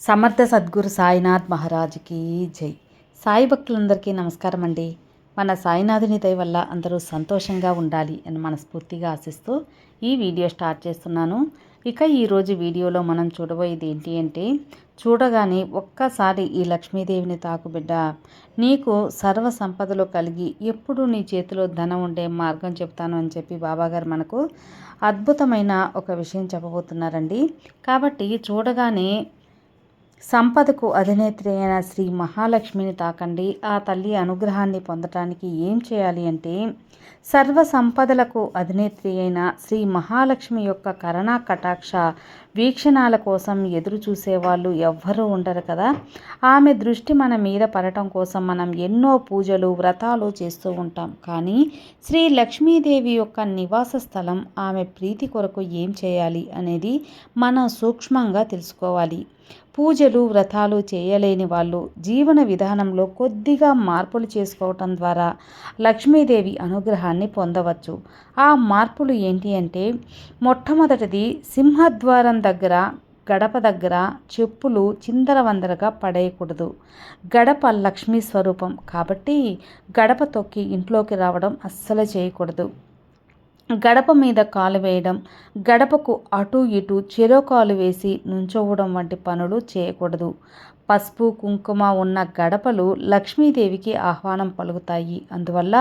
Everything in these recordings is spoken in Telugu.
సమర్థ సద్గురు సాయినాథ్ మహారాజ్కి జై. సాయి భక్తులందరికీ నమస్కారం అండి. మన సాయినాథుని దయ వల్ల అందరూ సంతోషంగా ఉండాలి అని మనస్ఫూర్తిగా ఆశిస్తూ ఈ వీడియో స్టార్ట్ చేస్తున్నాను. ఇక ఈరోజు వీడియోలో మనం చూడబోయేది ఏంటి అంటే చూడగానే ఒక్కసారి ఈ లక్ష్మీదేవిని తాకుబిడ్డ నీకు సర్వ సంపదలు కలిగి ఎప్పుడు నీ చేతిలో ధనం ఉండే మార్గం చెప్తాను అని చెప్పి బాబాగారు మనకు అద్భుతమైన ఒక విషయం చెప్పబోతున్నారండి. కాబట్టి చూడగానే సంపదకు అధినేత్రి అయిన శ్రీ మహాలక్ష్మిని తాకండి. ఆ తల్లి అనుగ్రహాన్ని పొందటానికి ఏం చేయాలి అంటే సర్వ సంపదలకు అధినేత్రి అయిన శ్రీ మహాలక్ష్మి యొక్క కరణా కటాక్ష వీక్షణాల కోసం ఎదురు చూసేవాళ్ళు ఎవ్వరూ ఉండరు కదా. ఆమె దృష్టి మన మీద పడటం కోసం మనం ఎన్నో పూజలు వ్రతాలు చేస్తూ ఉంటాం. కానీ శ్రీ లక్ష్మీదేవి యొక్క నివాస స్థలం ఆమె ప్రీతి కొరకు ఏం చేయాలి అనేది మనం సూక్ష్మంగా తెలుసుకోవాలి. పూజలు వ్రతాలు చేయలేని వాళ్ళు జీవన విధానంలో కొద్దిగా మార్పులు చేసుకోవటం ద్వారా లక్ష్మీదేవి అనుగ్రహాన్ని పొందవచ్చు. ఆ మార్పులు ఏంటి అంటే మొట్టమొదటిది సింహద్వారం దగ్గర గడప దగ్గర చెప్పులు చిందరవందరగా పడేయకూడదు. గడప లక్ష్మీ స్వరూపం కాబట్టి గడప తొక్కి ఇంట్లోకి రావడం అస్సలు చేయకూడదు. గడప మీద కాలు వేయడం గడపకు అటు ఇటు చెరో కాలు వేసి నుంచోవడం వంటి పనులు చేయకూడదు. పసుపు కుంకుమ ఉన్న గడపలు లక్ష్మీదేవికి ఆహ్వానం పలుకుతాయి. అందువల్ల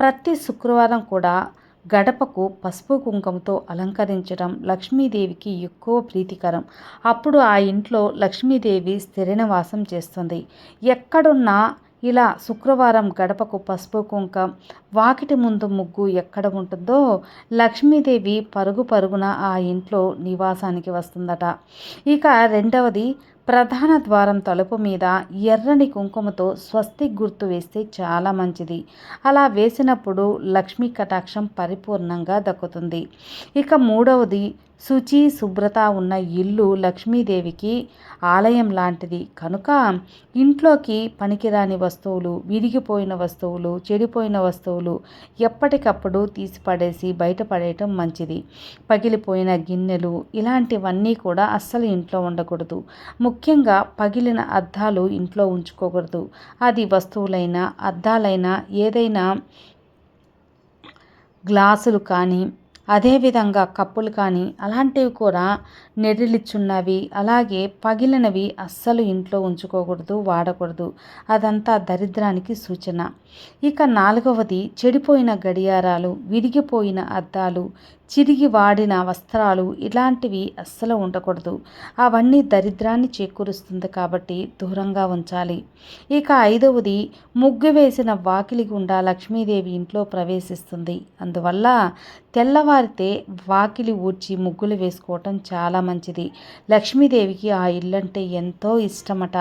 ప్రతి శుక్రవారం కూడా గడపకు పసుపు కుంకుమతో అలంకరించడం లక్ష్మీదేవికి ఎక్కువ ప్రీతికరం. అప్పుడు ఆ ఇంట్లో లక్ష్మీదేవి స్థిర నివాసం చేస్తుంది. ఎక్కడున్నా ఇలా శుక్రవారం గడపకు పసుపు కుంకం వాకిటి ముందు ముగ్గు ఎక్కడ ఉంటుందో లక్ష్మీదేవి పరుగు పరుగున ఆ ఇంట్లో నివాసానికి వస్తుందట. ఇక రెండవది ప్రధాన ద్వారం తలుపు మీద ఎర్రని కుంకుమతో స్వస్తి గుర్తు వేస్తే చాలా మంచిది. అలా వేసినప్పుడు లక్ష్మీ కటాక్షం పరిపూర్ణంగా దక్కుతుంది. ఇక మూడవది శుచి శుభ్రత ఉన్న ఇల్లు లక్ష్మీదేవికి ఆలయం లాంటిది. కనుక ఇంట్లోకి పనికిరాని వస్తువులు విరిగిపోయిన వస్తువులు చెడిపోయిన వస్తువులు ఎప్పటికప్పుడు తీసిపడేసి బయటపడేయటం మంచిది. పగిలిపోయిన గిన్నెలు ఇలాంటివన్నీ కూడా అస్సలు ఇంట్లో ఉండకూడదు. ముఖ్యంగా పగిలిన అద్దాలు ఇంట్లో ఉంచుకోకూడదు. అది వస్తువులైనా అద్దాలైనా ఏదైనా గ్లాసులు కానీ అదేవిధంగా కప్పులు కానీ అలాంటివి కూడా నెర్రిలిచ్చున్నవి అలాగే పగిలినవి అస్సలు ఇంట్లో ఉంచుకోకూడదు వాడకూడదు. అదంతా దరిద్రానికి సూచన. ఇక నాలుగవది చెడిపోయిన గడియారాలు విరిగిపోయిన అద్దాలు చిరిగి వాడిన వస్త్రాలు ఇలాంటివి అస్సలు ఉండకూడదు. అవన్నీ దరిద్రాన్ని చేకూరుస్తుంది కాబట్టి దూరంగా ఉంచాలి. ఇక ఐదవది ముగ్గు వేసిన వాకిలి గుండా లక్ష్మీదేవి ఇంట్లో ప్రవేశిస్తుంది. అందువల్ల తెల్లవారితే వాకిలి ఊడ్చి ముగ్గులు వేసుకోవటం చాలా మంచిది. లక్ష్మీదేవికి ఆ ఇల్లంటే ఎంతో ఇష్టమట.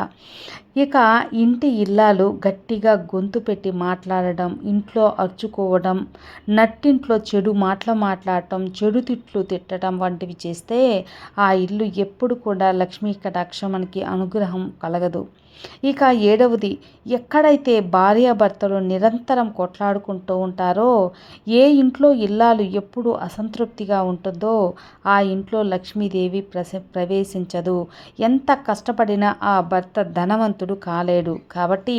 ఇక ఇంటి ఇల్లాలు గట్టిగా గొంతు పెట్టి మాట్లాడడం ఇంట్లో అరుచుకోవడం నట్టింట్లో చెడు మాటలు మాట్లాడటం చెడు తిట్లు తిట్టడం వంటివి చేస్తే ఆ ఇల్లు ఎప్పుడు కూడా లక్ష్మీ కటాక్షం మనకి అనుగ్రహం కలగదు ఇక ఏడవది ఎక్కడైతే భార్యాభర్తలు నిరంతరం కొట్లాడుకుంటూ ఉంటారో ఏ ఇంట్లో ఇల్లాలు ఎప్పుడు అసంతృప్తిగా ఉంటుందో ఆ ఇంట్లో లక్ష్మీదేవి ప్రస ప్రవేశించదు ఎంత కష్టపడినా ఆ భర్త ధనవంతుడు కాలేడు కాబట్టి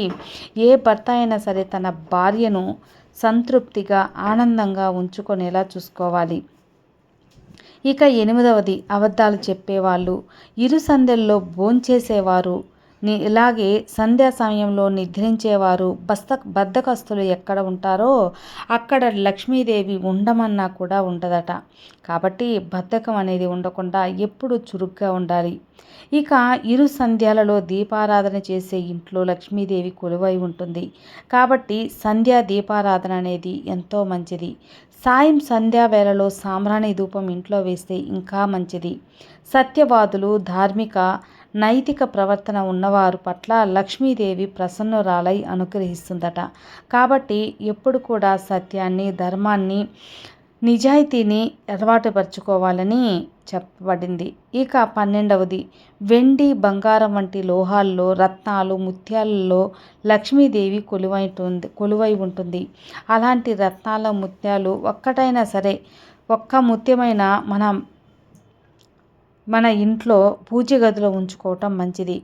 ఏ భర్త అయినా సరే తన భార్యను సంతృప్తిగా ఆనందంగా ఉంచుకునేలా చూసుకోవాలి. ఇక ఎనిమిదవది అబద్ధాలు చెప్పేవాళ్ళు. ఇరు సందెల్లో భోంచేసేవారు. ఇలాగే సంధ్యా సమయంలో నిద్రించేవారు బస్త బద్దకస్తులు ఎక్కడ ఉంటారో అక్కడ లక్ష్మీదేవి ఉండమన్నా కూడా ఉండదట. కాబట్టి బద్ధకం అనేది ఉండకుండా ఎప్పుడు చురుగ్గా ఉండాలి. ఇక ఇరు సంధ్యాలలో దీపారాధన చేసే ఇంట్లో లక్ష్మీదేవి కొలువై ఉంటుంది. కాబట్టి సంధ్యా దీపారాధన అనేది ఎంతో మంచిది. సాయం సంధ్యావేళలో సాంబ్రాణి ధూపం ఇంట్లో వేస్తే ఇంకా మంచిది. సత్యవాదులు ధార్మిక నైతిక ప్రవర్తన ఉన్నవారు పట్ల లక్ష్మీదేవి ప్రసన్నురాలై అనుగ్రహిస్తుందట. కాబట్టి ఎప్పుడు కూడా సత్యాన్ని ధర్మాన్ని నిజాయితీని అలవాటుపరుచుకోవాలని చెప్పబడింది. ఇక పన్నెండవది వెండి బంగారం వంటి లోహాల్లో రత్నాలు ముత్యాలలో లక్ష్మీదేవి కొలువైతుంది కొలువై ఉంటుంది. అలాంటి రత్నాల ముత్యాలు ఒక్కటైనా సరే ఒక్క ముత్యమైన మనం మన ఇంట్లో పూజ గదిలో ఉంచుకోవటం మంచిది.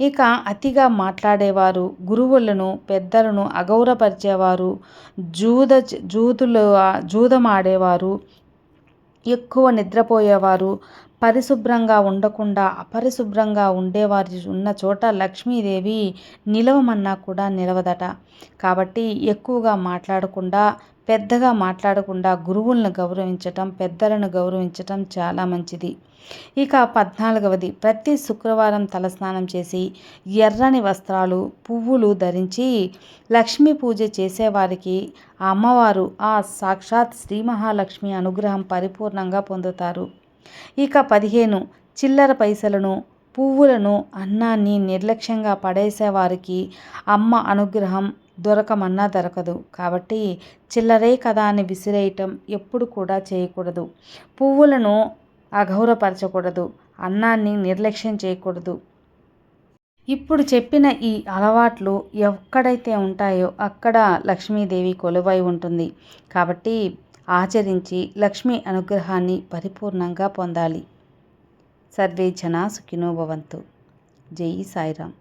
ఇక అతిగా మాట్లాడేవారు గురువులను పెద్దలను అగౌరవపరిచేవారు జూద జూదులు జూదమాడేవారు ఎక్కువ నిద్రపోయేవారు పరిశుభ్రంగా ఉండకుండా అపరిశుభ్రంగా ఉండేవారి ఉన్న చోట లక్ష్మీదేవి నిలవమన్నా కూడా నిలవదట. కాబట్టి ఎక్కువగా మాట్లాడకుండా పెద్దగా మాట్లాడకుండా గురువులను గౌరవించటం పెద్దలను గౌరవించటం చాలా మంచిది. ఇక పద్నాలుగవది ప్రతి శుక్రవారం తలస్నానం చేసి ఎర్రని వస్త్రాలు పువ్వులు ధరించి లక్ష్మీ పూజ చేసేవారికి ఆ అమ్మవారు ఆ సాక్షాత్ శ్రీ మహాలక్ష్మి అనుగ్రహం పరిపూర్ణంగా పొందుతారు. ఇక పదిహేను చిల్లర పైసలను పువ్వులను అన్నాన్ని నిర్లక్ష్యంగా పడేసేవారికి అమ్మ అనుగ్రహం దొరకమన్నా దొరకదు. కాబట్టి చిల్లరే కదా అని విసిరేయటం ఎప్పుడు కూడా చేయకూడదు. పువ్వులను అగౌరవపరచకూడదు అన్నాన్ని నిర్లక్ష్యం చేయకూడదు. ఇప్పుడు చెప్పిన ఈ అలవాట్లు ఎక్కడైతే ఉంటాయో అక్కడ లక్ష్మీదేవి కొలువై ఉంటుంది. కాబట్టి ఆచరించి లక్ష్మీ అనుగ్రహాన్ని పరిపూర్ణంగా పొందాలి. సర్వే జనా సుఖినో భవంతు. జై సాయిరామ్.